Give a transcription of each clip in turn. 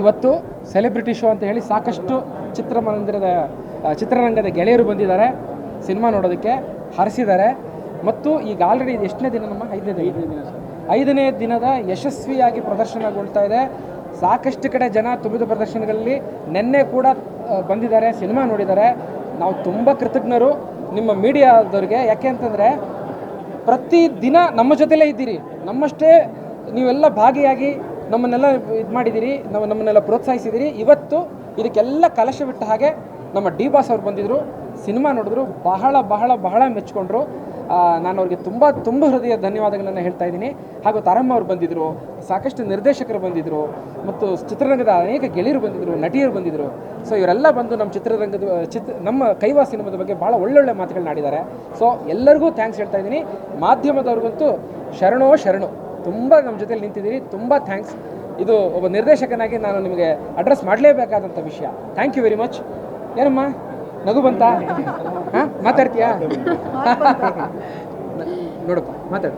ಇವತ್ತು celebrity show ಅಂತ ಹೇಳಿ ಸಾಕಷ್ಟು ಚಿತ್ರಮಂದಿರದ ಚಿತ್ರರಂಗದ ಗೆಳೆಯರು ಬಂದಿದ್ದಾರೆ. ಸಿನಿಮಾ ನೋಡೋದಕ್ಕೆ ಹರಿಸಿದ್ದಾರೆ. ಮತ್ತು ಈಗ ಆಲ್ರೆಡಿ ಇದು ಎಷ್ಟನೇ ದಿನ ನಮ್ಮ ಐದನೇ ದಿನ? ಐದನೇ ದಿನದ ಯಶಸ್ವಿಯಾಗಿ ಪ್ರದರ್ಶನಗೊಳ್ತಾ ಇದೆ. ಸಾಕಷ್ಟು ಕಡೆ ಜನ ತುಂಬಿದ ಪ್ರದರ್ಶನಗಳಲ್ಲಿ ನಿನ್ನೆ ಕೂಡ ಬಂದಿದ್ದಾರೆ ಸಿನಿಮಾ ನೋಡಿದ್ದಾರೆ. ನಾವು ತುಂಬ ಕೃತಜ್ಞರು ನಿಮ್ಮ ಮೀಡಿಯಾದವ್ರಿಗೆ. ಯಾಕೆ ಅಂತಂದರೆ ಪ್ರತಿ ದಿನ ನಮ್ಮ ಜೊತೆಲೇ ಇದ್ದೀರಿ. ನಮ್ಮಷ್ಟೇ ನೀವೆಲ್ಲ ಭಾಗಿಯಾಗಿ ನಮ್ಮನ್ನೆಲ್ಲ ಇದು ಮಾಡಿದ್ದೀರಿ ನಾವು ನಮ್ಮನ್ನೆಲ್ಲ ಪ್ರೋತ್ಸಾಹಿಸಿದ್ದೀರಿ ಇವತ್ತು ಇದಕ್ಕೆಲ್ಲ ಕಲಶ ಬಿಟ್ಟ ಹಾಗೆ ನಮ್ಮ ಡಿ ಬಾಸ್ ಅವ್ರು ಬಂದಿದ್ದರು ಸಿನಿಮಾ ನೋಡಿದ್ರು, ಬಹಳ ಬಹಳ ಬಹಳ ಮೆಚ್ಚಿಕೊಂಡ್ರು ನಾನು ಅವ್ರಿಗೆ ತುಂಬ ತುಂಬ ಹೃದಯ ಧನ್ಯವಾದಗಳನ್ನು ಹೇಳ್ತಾ ಇದ್ದೀನಿ. ಹಾಗೂ ತಾರಮ್ಮ ಅವ್ರು ಬಂದಿದ್ದರು ಸಾಕಷ್ಟು ನಿರ್ದೇಶಕರು ಬಂದಿದ್ದರು ಮತ್ತು ಚಿತ್ರರಂಗದ ಅನೇಕ ಗೆಳೆಯರು ಬಂದಿದ್ದರು ನಟಿಯರು ಬಂದಿದ್ದರು ಸೊ ಇವರೆಲ್ಲ ಬಂದು ನಮ್ಮ ಚಿತ್ರರಂಗದ ಚಿತ್ರ ನಮ್ಮ ಕೈವಾ ಸಿನಿಮಾದ ಬಗ್ಗೆ ಭಾಳ ಒಳ್ಳೊಳ್ಳೆ ಮಾತುಗಳನ್ನ ಆಡಿದ್ದಾರೆ. ಸೊ ಎಲ್ಲರಿಗೂ ಥ್ಯಾಂಕ್ಸ್ ಹೇಳ್ತಾ ಇದ್ದೀನಿ. ಮಾಧ್ಯಮದವ್ರಿಗಂತೂ ಶರಣೋ ಶರಣು. ತುಂಬ ನಮ್ಮ ಜೊತೆಲಿ ನಿಂತಿದ್ದೀರಿ ತುಂಬ ಥ್ಯಾಂಕ್ಸ್ ಇದು ಒಬ್ಬ ನಿರ್ದೇಶಕನಾಗಿ ನಾನು ನಿಮಗೆ ಅಡ್ರೆಸ್ ಮಾಡಲೇಬೇಕಾದಂಥ ವಿಷಯ. ಥ್ಯಾಂಕ್ ಯು ವೆರಿ ಮಚ್ ಏನಮ್ಮ? ನಗು ಬಂತ? ಹಾಂ, ಮಾತಾಡ್ತೀಯಾ? ನೋಡಪ್ಪ, ಮಾತಾಡು.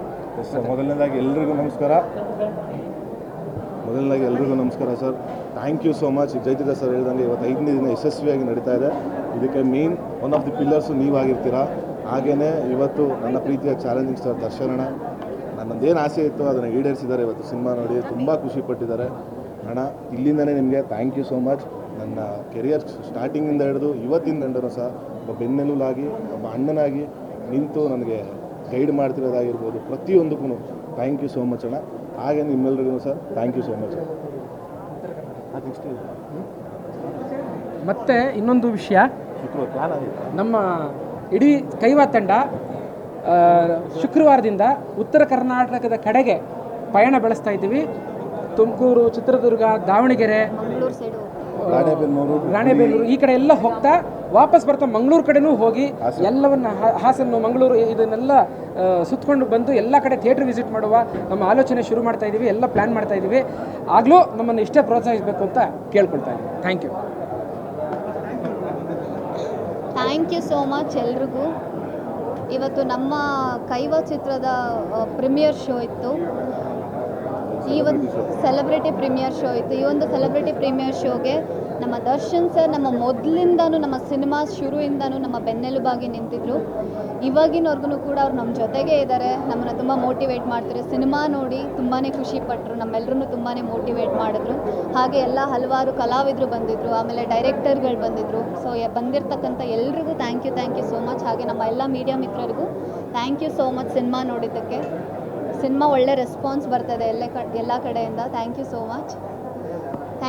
ಸರ್, ಮೊದಲನೇದಾಗಿ ಎಲ್ರಿಗೂ ನಮಸ್ಕಾರ. ಮೊದಲನೇದಾಗಿ ಎಲ್ರಿಗೂ ನಮಸ್ಕಾರ, sir. Thank you so much ಜೈತಿದ sir ಹೇಳ್ದಂಗೆ ಇವತ್ತು ಐದನೇ ದಿನ ಯಶಸ್ವಿಯಾಗಿ ನಡೀತಾ ಇದೆ. ಇದಕ್ಕೆ main one of the pillars ನೀವಾಗಿರ್ತೀರಾ ಹಾಗೆಯೇ ಇವತ್ತು ನನ್ನ ಪ್ರೀತಿಯ ಚಾಲೆಂಜಿಂಗ್ ಸ್ಟಾರ್ ದರ್ಶನಣ್ಣ. ನನ್ನದೇನು ಆಸೆ ಇತ್ತು ಅದನ್ನು ಈಡೇರಿಸಿದ್ದಾರೆ ಇವತ್ತು ಸಿನಿಮಾ ನೋಡಿ. ತುಂಬ ಖುಷಿ ಪಟ್ಟಿದ್ದಾರೆ. ಅಣ್ಣ ಇಲ್ಲಿಂದನೇ ನಿಮಗೆ ಥ್ಯಾಂಕ್ ಯು ಸೋ ಮಚ್ ನನ್ನ ಕೆರಿಯರ್ ಸ್ಟಾರ್ಟಿಂಗಿಂದ ಹಿಡಿದು ಇವತ್ತಿನ ಗಂಡನೂ ಸಹ ಒಬ್ಬ ಬೆನ್ನೆಲುಲಾಗಿ ಒಬ್ಬ ಅಣ್ಣನಾಗಿ ನಿಂತು ನನಗೆ ಗೈಡ್ ಮಾಡ್ತಿರೋದಾಗಿರ್ಬೋದು. ಪ್ರತಿಯೊಂದಕ್ಕೂ ಥ್ಯಾಂಕ್ ಯು ಸೋ ಮಚ್ ಅಣ್ಣ. ಹಾಗೆ ನಿಮ್ಮೆಲ್ಲರಿಗೂ sir thank you so much ಮತ್ತೆ ಇನ್ನೊಂದು ವಿಷಯ. ನಮ್ಮ ಇಡೀ ಕೈವಾ ತಂಡ ಶುಕ್ರವಾರದಿಂದ ಉತ್ತರ ಕರ್ನಾಟಕದ ಕಡೆಗೆ ಪಯಣ ಬೆಳೆಸ್ತಾ ಇದ್ದೀವಿ. ತುಮಕೂರು ಚಿತ್ರದುರ್ಗ ದಾವಣಗೆರೆ ರಾಣೆಬೆನ್ನೂರು ಈ ಕಡೆ ಎಲ್ಲ ಹೋಗ್ತಾ ವಾಪಸ್ ಬರ್ತಾ ಮಂಗಳೂರು ಕಡೆನೂ ಹೋಗಿ ಎಲ್ಲವನ್ನ ಹಾಸನ್ನು ಹಾಸನ ಮಂಗಳೂರು ಇದನ್ನೆಲ್ಲ ಸುತ್ತಕೊಂಡು ಸುತ್ಕೊಂಡು ಬಂದು ಎಲ್ಲ ಕಡೆ ಥಿಯೇಟ್ರ್ ವಿಸಿಟ್ ಮಾಡುವ ನಮ್ಮ ಆಲೋಚನೆ ಶುರು ಮಾಡ್ತಾ ಇದ್ದೀವಿ ಎಲ್ಲ ಪ್ಲ್ಯಾನ್ ಮಾಡ್ತಾ ಇದ್ದೀವಿ. ಆಗಲೂ ನಮ್ಮನ್ನು ಇಷ್ಟೇ ಪ್ರೋತ್ಸಾಹಿಸಬೇಕು ಅಂತ ಕೇಳ್ಕೊಳ್ತಾ ಇದ್ದೀವಿ thank you thank you so much ಎಲ್ರಿಗೂ. ಇವತ್ತು ನಮ್ಮ ಕೈವ ಚಿತ್ರದ ಪ್ರೀಮಿಯರ್ ಶೋ ಇತ್ತು. ಈ ಒಂದು ಸೆಲೆಬ್ರಿಟಿ ಪ್ರೀಮಿಯರ್ ಶೋ ಇತ್ತು. ಈ ಒಂದು ಸೆಲೆಬ್ರಿಟಿ ಪ್ರೀಮಿಯರ್ ಶೋಗೆ ನಮ್ಮ ದರ್ಶನ್ ಸರ್ ನಮ್ಮ ಮೊದಲಿಂದನೂ ನಮ್ಮ ಸಿನಿಮಾ ಶುರುವಿಂದನೂ ನಮ್ಮ ಬೆನ್ನೆಲುಬಾಗಿ ನಿಂತಿದ್ರು. ಇವಾಗಿನವರೆಗೂ ಕೂಡ ಅವ್ರು ನಮ್ಮ ಜೊತೆಗೆ ಇದ್ದಾರೆ ನಮ್ಮನ್ನು ತುಂಬ ಮೋಟಿವೇಟ್ ಮಾಡ್ತಾರೆ. ಸಿನಿಮಾ ನೋಡಿ ತುಂಬಾ ಖುಷಿ ಪಟ್ಟರು ನಮ್ಮೆಲ್ಲರೂ ತುಂಬಾ ಮೋಟಿವೇಟ್ ಮಾಡಿದ್ರು. ಹಾಗೆ ಎಲ್ಲ ಹಲವಾರು ಕಲಾವಿದರು ಬಂದಿದ್ರು. ಆಮೇಲೆ ಡೈರೆಕ್ಟರ್ಗಳು ಬಂದಿದ್ರು. ಸೊ ಬಂದಿರತಕ್ಕಂಥ ಎಲ್ರಿಗೂ thank you thank you so much ಹಾಗೆ ನಮ್ಮ ಎಲ್ಲ media ಮಿತ್ರರಿಗೂ thank you so much cinema ನೋಡಿದ್ದಕ್ಕೆ. ಸಿನಿಮಾ ಒಳ್ಳೆ ರೆಸ್ಪಾನ್ಸ್ ಬರ್ತದೆ ಎಲ್ಲ ಎಲ್ಲ ಕಡೆಯಿಂದ. Thank you so much